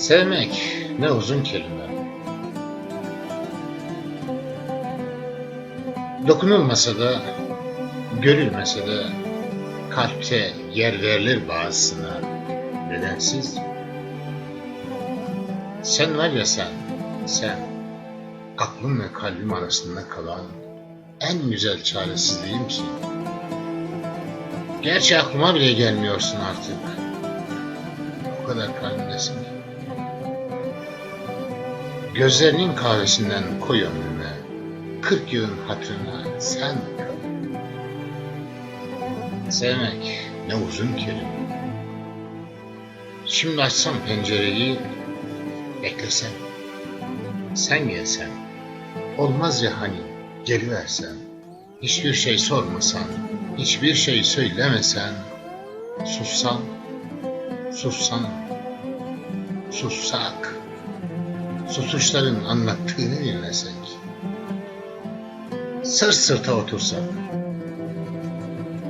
Sevmek ne uzun kelime. Dokunulmasa da, görülmese de kalpte yer verilir bazısına. Nedensiz. Sen var ya sen, sen aklımla kalbim arasında kalan en güzel çaresizliğimsin. Gerçi aklıma bile gelmiyorsun artık. O kadar kalbimdesin ki. Gözlerinin kahvesinden koy ömrüme. Kırk yılın hatırına sen kal. Sevmek ne uzun kelime. Şimdi açsam pencereyi, beklesem. Sen gelsen, olmaz ya hani geliversen. Hiçbir şey sormasan, hiçbir şey söylemesen, sussan, sussan, sussak, susuşların anlattığını dinlesek, sırt sırta otursak,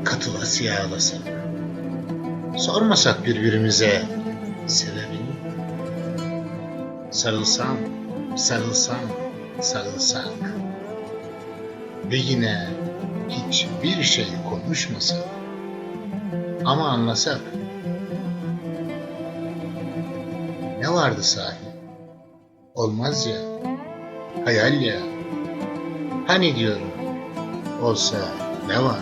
katılasıya ağlasak, sormasak birbirimize sebebini, sarılsam, sarılsam, sarılsak ve yine hiçbir şey konuşmasak ama anlasak ne vardı sahi? Olmaz ya, hayal ya. Hani diyorum, olsa ne var?